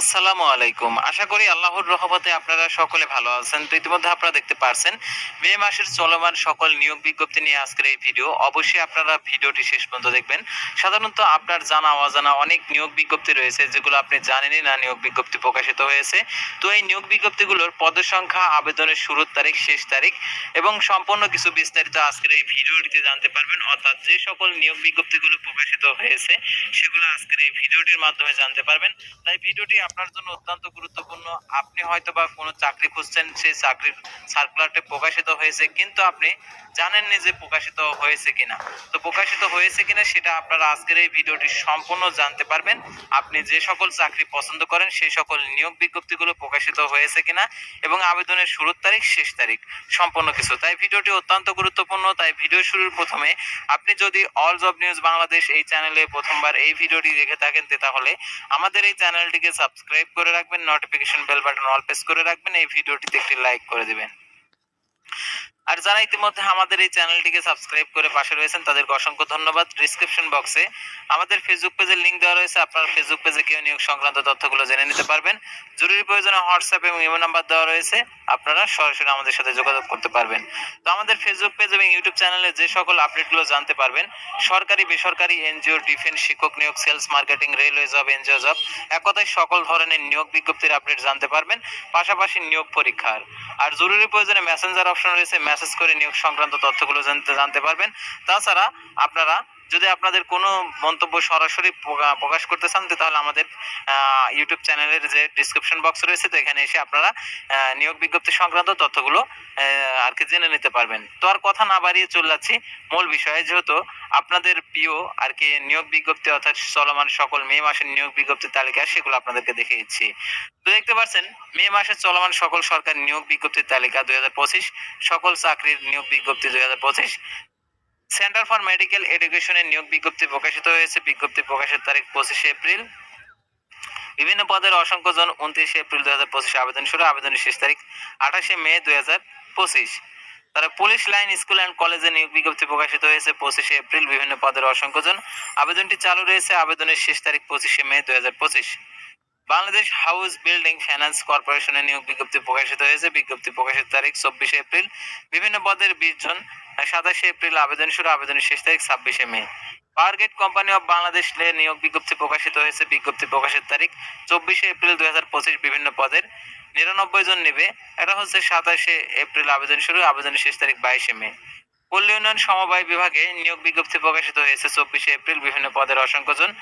আসসালামু আলাইকুম। আশা করি আল্লাহর রহমতে আপনারা সকলে ভালো আছেন। তো ইতিমধ্যে আপনারা দেখতে পারছেন, মে মাসের চলমান সকল নিয়োগ বিজ্ঞপ্তি নিয়ে আজকের এই ভিডিও। অবশ্যই আপনারা ভিডিওটি শেষ পর্যন্ত দেখবেন। সাধারণত আপনার জানা, অজানা অনেক নিয়োগ বিজ্ঞপ্তি রয়েছে, যেগুলো আপনি জানেনই না নিয়োগ বিজ্ঞপ্তি প্রকাশিত হয়েছে। তো এই নিয়োগ বিজ্ঞপ্তিগুলোর পদের সংখ্যা আবেদনের শুরুর তারিখ, শেষ তারিখ এবং সম্পূর্ণ কিছু বিস্তারিত আজকের এই ভিডিওটিতে জানতে পারবেন। অর্থাৎ যে সকল নিয়োগ বিজ্ঞপ্তিগুলো প্রকাশিত হয়েছে, সেগুলো আজকের এই ভিডিওটির মাধ্যমে জানতে পারবেন। তাই ভিডিওটি আপনার জন্য অত্যন্ত গুরুত্বপূর্ণ। আপনি হয়তো বা কোনো চাকরি খুঁজছেন, সেই চাকরির সার্কুলারটি প্রকাশিত হয়েছে, কিন্তু আপনি জানেননি যে প্রকাশিত হয়েছে কিনা। তো প্রকাশিত হয়েছে কিনা সেটা আপনারা আজকের এই ভিডিওটি সম্পূর্ণ জানতে পারবেন। আপনি যে সকল চাকরি পছন্দ করেন, সেই সকল নিয়োগ বিজ্ঞপ্তিগুলো প্রকাশিত হয়েছে কিনা এবং আবেদনের শুরুর তারিখ, শেষ তারিখ সম্পূর্ণ কিছু। তাই ভিডিওটি অত্যন্ত গুরুত্বপূর্ণ, তাই ভিডিও শুরুর প্রথমে আপনি যদি অল জব নিউজ বাংলাদেশ এই চ্যানেলে প্রথমবার এই ভিডিওটি দেখে থাকেন, তাহলে আমাদের এই চ্যানেলটিকে সাবস্ক্রাইব করে রাখবেন notification bell button all press করে রাখবেন, এই ভিডিওটিতে একটি লাইক করে দিবেন। আর যারা ইতিমধ্যে আমাদের এই চ্যানেলটিকে সাবস্ক্রাইব করে পাশে রয়েছেন, তাদেরকে অসংখ্য ধন্যবাদ। ডিসক্রিপশন বক্সে আমাদের ফেসবুক পেজের লিংক দেওয়া রয়েছে। আপনার ফেসবুক পেজে কেউ নিয়োগ সংক্রান্ত তথ্যগুলো জেনে নিতে পারবেন। জরুরি প্রয়োজনে হোয়াটসঅ্যাপ এবং ইমো নাম্বার দেওয়া রয়েছে। আপনারা সরাসরি আমাদের সাথে যোগাযোগ করতে পারবেন। তো আমাদের ফেসবুক পেজ এবং ইউটিউব চ্যানেলে যে সকল আপডেটগুলো জানতে পারবেন, সরকারি, বেসরকারি এনজিও ডিফেন্স শিক্ষক নিয়োগ sales marketing railway job NGO job এক কথায় সকল ধরনের নিয়োগ বিজ্ঞপ্তির আপডেট জানতে পারবেন, পাশাপাশি নিয়োগ পরীক্ষার। আর জরুরি প্রয়োজনে মেসেঞ্জার অপশন রয়েছে মেসেজ করে নিয়োগ সংক্রান্ত তথ্যগুলো জানতে জানতে পারবেন। তাছাড়া আপনারা যদি আপনাদের কোনো মন্তব্য সরাসরি প্রকাশ করতে চান তাহলে আমাদের ইউটিউব চ্যানেলের যে ডিসক্রিপশন বক্স রয়েছে, তো এখানে এসে আপনারা নিয়োগ বিজ্ঞপ্তি সংক্রান্ত তথ্যগুলো আর কি জেনে নিতে পারবেন। তো আর কথা না বাড়িয়ে চলে যাচ্ছি। মূল বিষয়ে যেহেতু আপনাদের প্রিয় আর কি নিয়োগ বিজ্ঞপ্তি অর্থাৎ চলমান সকল মে মাসের নিয়োগ বিজ্ঞপ্তির তালিকা, সেগুলো আপনাদেরকে দেখে দিচ্ছি। তো দেখতে পাচ্ছেন, মে মাসে চলমান সকল সরকার নিয়োগ বিজ্ঞপ্তির তালিকা দুই হাজার পঁচিশ, সকল চাকরির নিয়োগ বিজ্ঞপ্তি দুই হাজার পঁচিশ সেন্টার ফর মেডিকেল এডুকেশনের নিয়োগ বিজ্ঞপ্তি প্রকাশিত হয়েছে। বিজ্ঞপ্তি প্রকাশের তারিখ পঁচিশে এপ্রিল। বিভিন্ন পদের অসংখ্য জন উনত্রিশে এপ্রিল দুই হাজার পঁচিশে আবেদন শুরু। আবেদনের শেষ তারিখ আঠাশে মে দুই হাজার পঁচিশ। তারা পুলিশ লাইন, স্কুল অ্যান্ড কলেজে নিয়োগ বিজ্ঞপ্তি প্রকাশিত হয়েছে। পঁচিশে এপ্রিল বিভিন্ন পদের অসংখ্য জন আবেদনটি চালু রয়েছে। আবেদনের শেষ তারিখ পঁচিশে মে দুই হাজার পঁচিশ। বাংলাদেশ হাউস বিল্ডিং ফাইন্যান্স কর্পোরেশনের নিয়োগ বিজ্ঞপ্তি প্রকাশিত হয়েছে। বিজ্ঞপ্তি প্রকাশের তারিখ চব্বিশে এপ্রিল। বিভিন্ন পদের বিশ জন সাতাশে এপ্রিল আবেদন শুরু, আবেদনের শেষ তারিখ ছাব্বিশে May. Power grid company of Bangladesh লে নিয়োগ বিজ্ঞপ্তি প্রকাশিত হয়েছে। বিজ্ঞপ্তি প্রকাশের তারিখ চব্বিশে এপ্রিল দুই হাজার পঁচিশ বিভিন্ন পদের। নিরানব্বই জন নেবে। এটা হচ্ছে সাতাশে এপ্রিল আবেদন শুরু, আবেদনের শেষ তারিখ বাইশে মে। পল্লী উন্নয়ন সমবায় বিভাগে নিয়োগ বিজ্ঞপ্তি প্রকাশিত হয়েছে চব্বিশে এপ্রিল বিভিন্ন পদের অসংখ্য জন।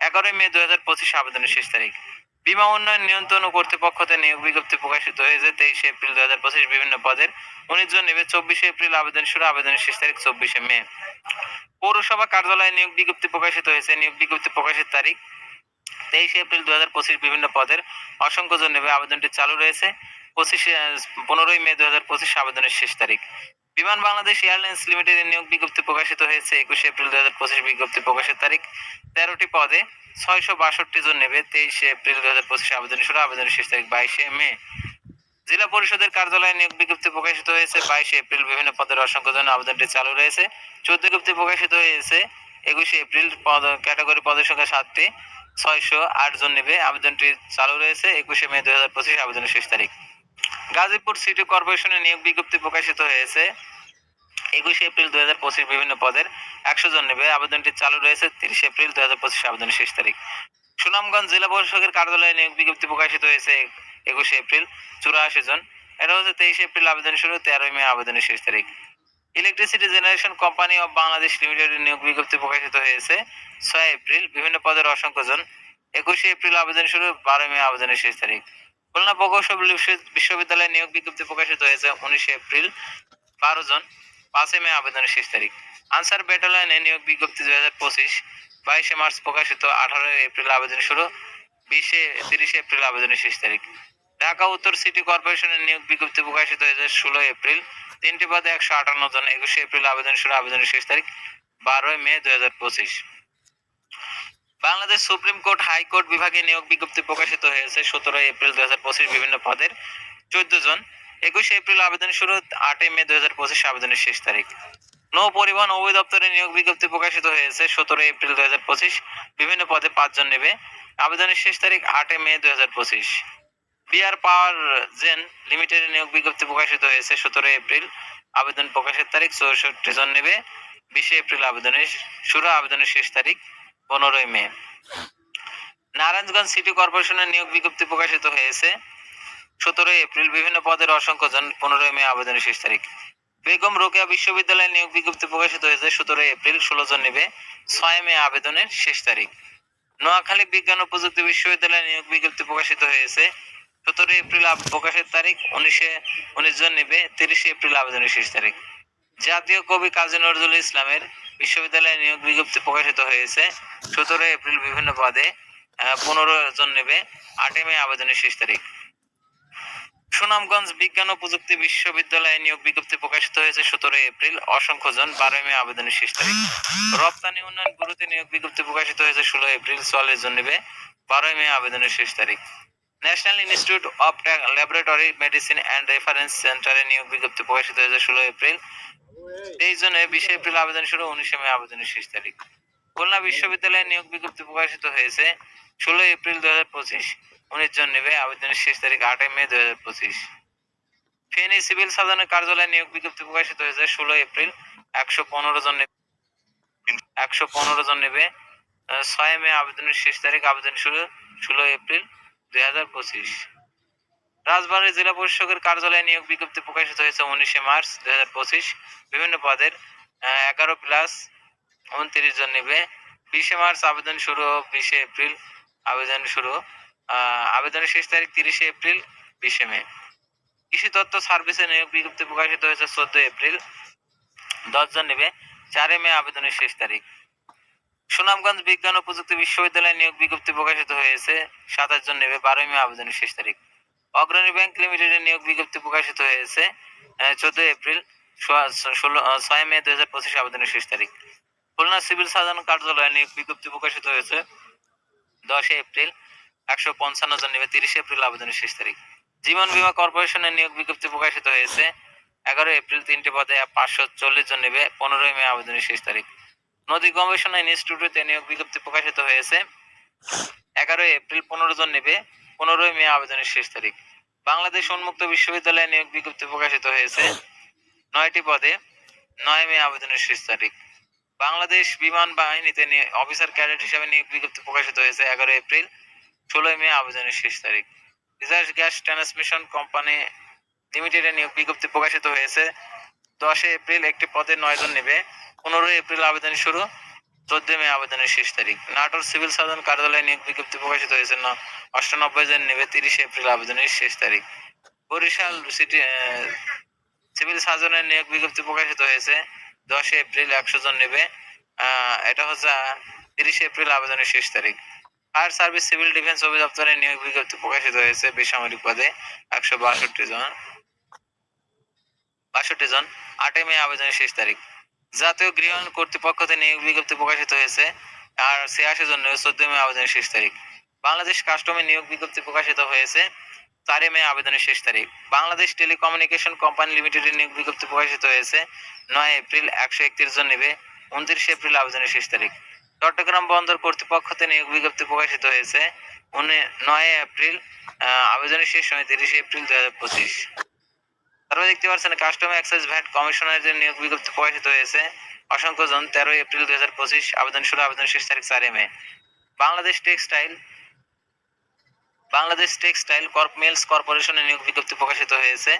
এগারোই মে দুই হাজার পঁচিশ আবেদনের শেষ তারিখ। বিমা উন্নয়ন নিয়ন্ত্রণ ও কর্তৃপক্ষতে নিয়োগ বিজ্ঞপ্তি প্রকাশিত হয়েছে তেইশে এপ্রিল দুই হাজার পঁচিশ বিভিন্ন পদের। উনিশ জন নেবে চব্বিশে এপ্রিল আবেদন শুরু আবেদনের শেষ তারিখ চব্বিশে মে। পৌরসভা কার্যালয়ে নিয়োগ বিজ্ঞপ্তি প্রকাশিত হয়েছে। নিয়োগ বিজ্ঞপ্তি প্রকাশের তারিখ তেইশে এপ্রিল দু হাজার পঁচিশ বিভিন্ন পদের। অসংখ্য জন নেবে, আবেদনটি চালু রয়েছে। পঁচিশে, পনেরোই মে দু হাজার পঁচিশ আবেদনের শেষ তারিখ। বিমান বাংলাদেশ এয়ারলাইন্স লিমিটেডের নিয়োগ বিজ্ঞপ্তি প্রকাশিত হয়েছে। একুশে এপ্রিল দু হাজার পঁচিশ বিজ্ঞপ্তি প্রকাশের তারিখ তেরোটি পদে। ছয়শো বাষট্টি জন নেবে তেইশে এপ্রিল দু হাজার পঁচিশ আবেদন শুরু। আবেদনের শেষ তারিখ বাইশে মে। জেলা পরিষদের কার্যালয়ে নিয়োগ বিজ্ঞপ্তি প্রকাশিত হয়েছে বাইশে এপ্রিল। বিভিন্ন পদের অসংখ্য জন আবেদনটি চালু রয়েছে। চোদ্দ বিজ্ঞপ্তি প্রকাশিত হয়েছে একুশে এপ্রিল। পদ, ক্যাটাগরি পদের সংখ্যা সাতটি। ছয়শো আট জন নেবে। আবেদনটি চালু রয়েছে একুশে মে দুই হাজার পঁচিশ আবেদনের শেষ তারিখ। গাজীপুর সিটি কর্পোরেশনের নিয়োগ বিজ্ঞপ্তি প্রকাশিত হয়েছে একুশে এপ্রিল দুই হাজার পঁচিশ বিভিন্ন পদের একশো জন নেবে। আবেদনটি চালু রয়েছে তিরিশে এপ্রিল দুই হাজার পঁচিশ আবেদনের শেষ তারিখ। সুনামগঞ্জ জেলা পরিষদের কার্যালয়ে নিয়োগ বিজ্ঞপ্তি প্রকাশিত হয়েছে একুশে এপ্রিল, চুরাশি জন। এটা হচ্ছে তেইশে এপ্রিল আবেদন শুরু, তেরোই মে আবেদনের শেষ তারিখ। Electricity generation company of Bangladesh লিমিটেডের নিয়োগ বিজ্ঞপ্তি প্রকাশিত হয়েছে ছয় এপ্রিল, বিভিন্ন পদের অসংখ্য জন। একুশে এপ্রিল আবেদন শুরু, বারোই মে আবেদনের শেষ তারিখ। খুলনা প্রকৌশল বিশ্ববিদ্যালয়ে নিয়োগ বিজ্ঞপ্তি প্রকাশিত হয়েছে উনিশে এপ্রিল, বারো জন। পাঁচই মে আবেদনের শেষ তারিখ। আনসার ব্যাটালিয়নে নিয়োগ বিজ্ঞপ্তি দুই হাজার পঁচিশ, বাইশে মার্চ প্রকাশিত, আঠারোই এপ্রিল আবেদন শুরু, বিশে, তিরিশে এপ্রিল আবেদনের শেষ তারিখ। ঢাকা উত্তর সিটি কর্পোরেশনের নিয়োগ বিজ্ঞপ্তি প্রকাশিত হয়েছে ষোলোই এপ্রিল, তিনটি পদে একশো আটান্ন জন, একুশে এপ্রিল আবেদন শুরু, আবেদনের শেষ তারিখ, বারোই মে দুই হাজার পঁচিশ। বাংলাদেশ সুপ্রিম কোর্ট হাইকোর্ট বিভাগে নিয়োগ বিজ্ঞপ্তি প্রকাশিত হয়েছে সতেরোই এপ্রিল দুই হাজার পঁচিশ বিভিন্ন পদের চোদ্দ জন। একুশে এপ্রিল আবেদন শুরু, আটই মে দুই হাজার পঁচিশ আবেদনের শেষ তারিখ। নৌ পরিবহন অধিদপ্তরে নিয়োগ বিজ্ঞপ্তি প্রকাশিত হয়েছে সতেরোই এপ্রিল দুই হাজার পঁচিশ। বিভিন্ন পদে পাঁচজন নেবে। আবেদনের শেষ তারিখ আটই মে দুই হাজার পঁচিশ। বিআর পাওয়ার জেন লিমিটেডের নিয়োগ বিজ্ঞপ্তি প্রকাশিত হয়েছে সতেরো এপ্রিল। আবেদন প্রকাশের তারিখ চৌষট্টি জন নেবে। বিশে এপ্রিল আবেদনের শুরু, আবেদনের শেষ তারিখ পনেরোই মে। নারায়ণগঞ্জ সিটি কর্পোরেশনের নিয়োগ বিজ্ঞপ্তি প্রকাশিত হয়েছে। সতেরোই এপ্রিল বিভিন্ন পদের অসংখ্য জন পনেরোই মে আবেদনের শেষ তারিখ। বেগম রোকেয়া বিশ্ববিদ্যালয়ের নিয়োগ বিজ্ঞপ্তি প্রকাশিত হয়েছে সতেরোই এপ্রিল, ষোলো জন নেবে, ছয় মে আবেদনের শেষ তারিখ। নোয়াখালী বিজ্ঞান ও প্রযুক্তি বিশ্ববিদ্যালয়ের নিয়োগ বিজ্ঞপ্তি প্রকাশিত হয়েছে সতেরোই এপ্রিল প্রকাশের তারিখ, উনিশে, উনিশ জন নেবে, তিরিশে এপ্রিল আবেদনের শেষ তারিখ। জাতীয় কবি কাজী নজরুল ইসলামের বিশ্ববিদ্যালয়ে নিয়োগ বিজ্ঞপ্তি প্রকাশিত হয়েছে সতেরো এপ্রিল বিভিন্ন পদে পনেরো জন নেবে, আটই মে আবেদনের শেষ তারিখ। সুনামগঞ্জ বিজ্ঞান ও প্রযুক্তি বিশ্ববিদ্যালয়ে নিয়োগ বিজ্ঞপ্তি প্রকাশিত হয়েছে সতেরো এপ্রিল অসংখ্য জন বারোই মে আবেদনের শেষ তারিখ। রপ্তানি উন্নয়ন ব্যুরোতে নিয়োগ বিজ্ঞপ্তি প্রকাশিত হয়েছে ষোলো এপ্রিল চল্লিশ জন নেবে বারোই মে আবেদনের শেষ তারিখ। National institute of laboratory medicine and reference সেন্টারে নিয়োগ বিজ্ঞপ্তি প্রকাশিত হয়েছে ষোলো এপ্রিল। তেইশ জনে বিশে এপ্রিল আবেদন শুরু, উনিশে মে আবেদনের শেষ তারিখ। খুলনা বিশ্ববিদ্যালয়ে নিয়োগ বিজ্ঞপ্তি প্রকাশিত হয়েছে ষোলো এপ্রিল দু হাজার পঁচিশ। উনিশ জন নেবে, আবেদনের শেষ তারিখ আটই মে দু হাজার পঁচিশ। ফেনী সিভিল সার্জনের কার্যালয়ে নিয়োগ বিজ্ঞপ্তি প্রকাশিত হয়েছে ষোলো এপ্রিল, একশো পনেরো জন নেবে, একশো পনেরো জন নেবে ছয় মে আবেদনের শেষ তারিখ, আবেদন শুরু ষোলো এপ্রিল দুই হাজার পঁচিশ। রাজবাড়ী জেলা পরিষদের কার্যালয়ে নিয়োগ বিজ্ঞপ্তি প্রকাশিত হয়েছে উনিশে মার্চ দুই হাজার পঁচিশ। বিভিন্ন পদের এগারো প্লাস উনত্রিশ জন নেবে। বিশে মার্চ আবেদন শুরু, বিশে এপ্রিল আবেদন শুরু। আবেদনের শেষ তারিখ তিরিশে এপ্রিল, বিশে মে। কৃষি তত্ত্ব সার্ভিসে নিয়োগ বিজ্ঞপ্তি প্রকাশিত হয়েছে চোদ্দ এপ্রিল। দশ জন নেবে চারই মে আবেদনের শেষ তারিখ। সুনামগঞ্জ বিজ্ঞান ও প্রযুক্তি বিশ্ববিদ্যালয়ে নিয়োগ বিজ্ঞপ্তি প্রকাশিত হয়েছে, সাতাশ জন নেবে বারোই মে আবেদনের শেষ তারিখ। অগ্রণী ব্যাংক লিমিটেডের নিয়োগ বিজ্ঞপ্তি প্রকাশিত হয়েছে চোদ্দ এপ্রিল ষোলো- ছয় মে দুই হাজার পঁচিশ আবেদনের শেষ তারিখ। খুলনা সিভিল সার্জন কার্যালয়ে নিয়োগ বিজ্ঞপ্তি প্রকাশিত হয়েছে, দশই এপ্রিল। একশো পঞ্চান্ন জন নেবে তিরিশে এপ্রিল আবেদনের শেষ তারিখ। জীবন বীমা কর্পোরেশনের নিয়োগ বিজ্ঞপ্তি প্রকাশিত হয়েছে এগারো এপ্রিল তিনটে পদে পাঁচশো চল্লিশ জন নেবে, পনেরোই মে আবেদনের শেষ তারিখ। নদী গবেষণা ইনস্টিটিউটে নিয়োগ বিজ্ঞপ্তি প্রকাশিত হয়েছে এগারোই এপ্রিল পনেরো জন নেবে, পনেরোই মে আবেদনের শেষ তারিখ। বাংলাদেশ উন্মুক্ত বিশ্ববিদ্যালয়ে নিয়োগ বিজ্ঞপ্তি প্রকাশিত হয়েছে নয়টি পদে, নয় মে আবেদনের শেষ তারিখ। বাংলাদেশ বিমান বাহিনীতে অফিসার ক্যাডেট হিসাবে নিয়োগ বিজ্ঞপ্তি প্রকাশিত হয়েছে এগারো এপ্রিল ষোলোই মে আবেদনের শেষ তারিখ। রিজার্ভ গ্যাস ট্রান্সমিশন কোম্পানি লিমিটেডে নিয়োগ বিজ্ঞপ্তি প্রকাশিত হয়েছে। দশই এপ্রিল একটি পদে নয় জন নেবে। পনেরোই এপ্রিল আবেদন শুরু। চোদ্দ মে আবেদনের শেষ তারিখ। নাটোর সিভিল সার্জন কার্যালয়ে নিয়োগ বিজ্ঞপ্তি প্রকাশিত হয়েছে অষ্টানব্বই জন নেবে তিরিশে এপ্রিল আবেদনের শেষ তারিখ। বরিশাল সিটি সিভিল সার্জনের নিয়োগ বিজ্ঞপ্তি প্রকাশিত হয়েছে। দশই এপ্রিল একশো জন নেবে। এটা হচ্ছে তিরিশে এপ্রিল আবেদনের শেষ তারিখ। ফায়ার সার্ভিস, সিভিল ডিফেন্স অধিদপ্তরের নিয়োগ বিজ্ঞপ্তি প্রকাশিত হয়েছে বেসামরিক পদে একশো বাষট্টি জন। বাষট্টি জন। আটই মে আবেদনের শেষ তারিখ। জাতীয় গৃহায়ণ কর্তৃপক্ষ থেকে নিয়োগ বিজ্ঞপ্তি প্রকাশিত হয়েছে আর ছিয়াশি জন চোদ্দ মে আবেদনের শেষ তারিখ। বাংলাদেশ কাস্টমে নিয়োগ বিজ্ঞপ্তি প্রকাশিত হয়েছে চারই মে আবেদনের শেষ তারিখ। বাংলাদেশ টেলিকমিউনিকেশন কোম্পানি লিমিটেডের নিয়োগ বিজ্ঞপ্তি প্রকাশিত হয়েছে নয় এপ্রিল, একশো একত্রিশ জন নেবে। উনত্রিশে এপ্রিল আবেদনের শেষ তারিখ। চট্টগ্রাম বন্দর কর্তৃপক্ষ থেকে নিয়োগ বিজ্ঞপ্তি প্রকাশিত হয়েছে। নয় এপ্রিল আবেদনের শেষ সময় তিরিশে এপ্রিল দুই হাজার পঁচিশ। তারপর দেখতে পাচ্ছেন, কাস্টম এক্সাইজ ভ্যাট কমিশনারের নিয়োগ বিজ্ঞপ্তি প্রকাশিত হয়েছে। অসংখ্য জন, তেরোই এপ্রিল দুই হাজার পঁচিশ, আবেদন শুরু, আবেদন শেষ তারিখ চারই May. Bangladesh textile Bangladesh textile corp, mills কর্পোরেশনের নিয়োগ বিজ্ঞপ্তি প্রকাশিত হয়েছে।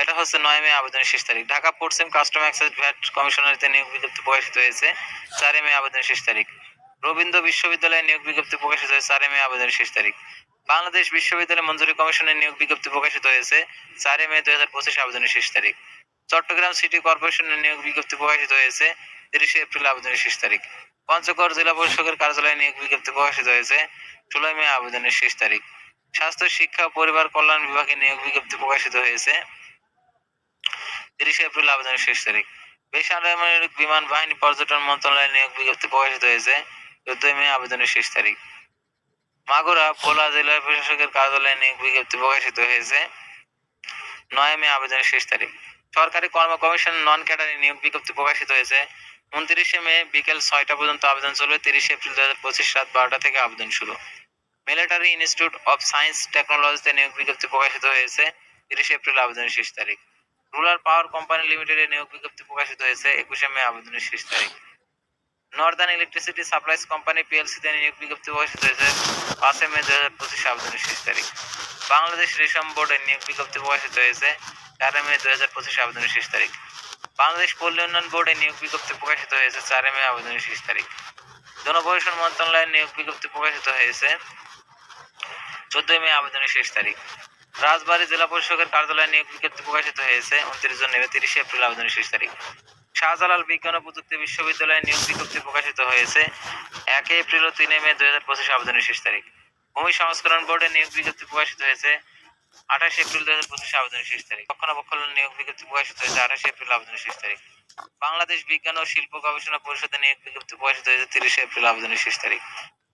এটা হচ্ছে নয় মে আবেদনের শেষ তারিখ। ঢাকা পোর্টসেম কাস্টম এক্সাইজ ভ্যাট কমিশনারিতে নিয়োগ বিজ্ঞপ্তি প্রকাশিত হয়েছে চারই মে আবেদনের শেষ তারিখ। রবীন্দ্র বিশ্ববিদ্যালয়ে নিয়োগ বিজ্ঞপ্তি প্রকাশিত হয়েছে চারই মে আবেদনের শেষ তারিখ। বাংলাদেশ বিশ্ববিদ্যালয় মঞ্জুরি কমিশনের নিয়োগ বিজ্ঞপ্তি প্রকাশিত হয়েছে চারই মে দুই হাজার পঁচিশ আবেদনের শেষ তারিখ। চট্টগ্রাম সিটি কর্পোরেশনের নিয়োগ বিজ্ঞপ্তি প্রকাশিত হয়েছে তিরিশে এপ্রিল আবেদনের শেষ তারিখ। পঞ্চগড় জেলা পরিষদের কার্যালয়ে নিয়োগ বিজ্ঞপ্তি প্রকাশিত হয়েছে ষোলোই মে আবেদনের শেষ তারিখ। স্বাস্থ্য, শিক্ষা পরিবার কল্যাণ বিভাগে নিয়োগ বিজ্ঞপ্তি প্রকাশিত হয়েছে তিরিশে এপ্রিল আবেদনের শেষ তারিখ। বেসামরিক বিমান বাহিনী পর্যটন মন্ত্রণালয়ের নিয়োগ বিজ্ঞপ্তি প্রকাশিত হয়েছে চোদ্দই মে আবেদনের শেষ তারিখ। মাগুরা ভোলা জেলা প্রশাসকের কার্যালয়ে নিয়োগ বিজ্ঞপ্তি প্রকাশিত হয়েছে নয় মে আবেদনের শেষ তারিখ। সরকারি কর্ম কমিশন নন ক্যাডারে নিয়োগ বিজ্ঞপ্তি প্রকাশিত হয়েছে উনত্রিশে মে বিকেল ছয়টা পর্যন্ত আবেদন চলবে, তিরিশে এপ্রিল দু হাজার পঁচিশ রাত বারোটা থেকে আবেদন শুরু। মিলিটারি ইনস্টিটিউট অফ সায়েন্স টেকনোলজিতে নিয়োগ বিজ্ঞপ্তি প্রকাশিত হয়েছে তিরিশে এপ্রিল আবেদনের শেষ তারিখ। রুরাল পাওয়ার কোম্পানি লিমিটেডে নিয়োগ বিজ্ঞপ্তি প্রকাশিত হয়েছে একুশে মে আবেদনের শেষ তারিখ। নর্দার্ন ইলেকট্রিসিটি সাপ্লাইজ কোম্পানি পিএলসিতে নিয়োগ বিজ্ঞপ্তি প্রকাশিত হয়েছে পাঁচে মে দু হাজার পঁচিশ আবেদনের শেষ তারিখ। বাংলাদেশ রেশম বোর্ডের নিয়োগ বিজ্ঞপ্তি প্রকাশিত হয়েছে চারে মে দু হাজার পঁচিশ আবেদনের শেষ তারিখ। বাংলাদেশ পল্লী উন্নয়ন বোর্ডের নিয়োগ বিজ্ঞপ্তি প্রকাশিত হয়েছে চারে মে আবেদনের শেষ তারিখ। জনপ্রশাসন মন্ত্রণালয়ের নিয়োগ বিজ্ঞপ্তি প্রকাশিত হয়েছে চোদ্দই মে আবেদনের শেষ তারিখ। রাজবাড়ী জেলা পরিষদের কার্যালয়ে নিয়োগ বিজ্ঞপ্তি প্রকাশিত হয়েছে। উনত্রিশ জন নেবে তিরিশে এপ্রিল আবেদনের শেষ তারিখ। শাহজালাল বিজ্ঞান ও প্রযুক্তি বিশ্ববিদ্যালয়ে নিয়োগ বিজ্ঞপ্তি প্রকাশিত হয়েছে এক এপ্রিল ও তিনে মে দুই হাজার পঁচিশ আবেদনের শেষ তারিখ। ভূমি সংস্করণ বোর্ডে নিয়োগ বিজ্ঞপ্তি প্রকাশিত হয়েছে আঠাশ এপ্রিল দুই হাজার পঁচিশ আবেদনের শেষ তারিখ। রক্ষণাবেক্ষণ নিয়োগ বিজ্ঞপ্তি প্রকাশিত হয়েছে আঠাশ এপ্রিল আবেদনের শেষ তারিখ। বাংলাদেশ বিজ্ঞান ও শিল্প গবেষণা পরিষদে নিয়োগ বিজ্ঞপ্তি প্রকাশিত হয়েছে তিরিশে এপ্রিল আবেদনের শেষ তারিখ।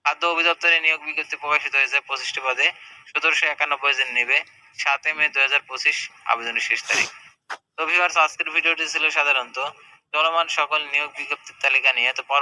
খাদ্য অধিদপ্তরে নিয়োগ বিজ্ঞপ্তি প্রকাশিত হয়েছে পঁচিশটি পদে। সতেরোশো একানব্বই জন নেবে। সাতই মে দুই হাজার পঁচিশ আবেদনের শেষ তারিখ। তো ভিউয়ার্স আজকের ভিডিওটি ছিল সাধারণত। চলমান সকল নিয়োগ বিজ্ঞপ্তির তালিকা নিয়ে। তো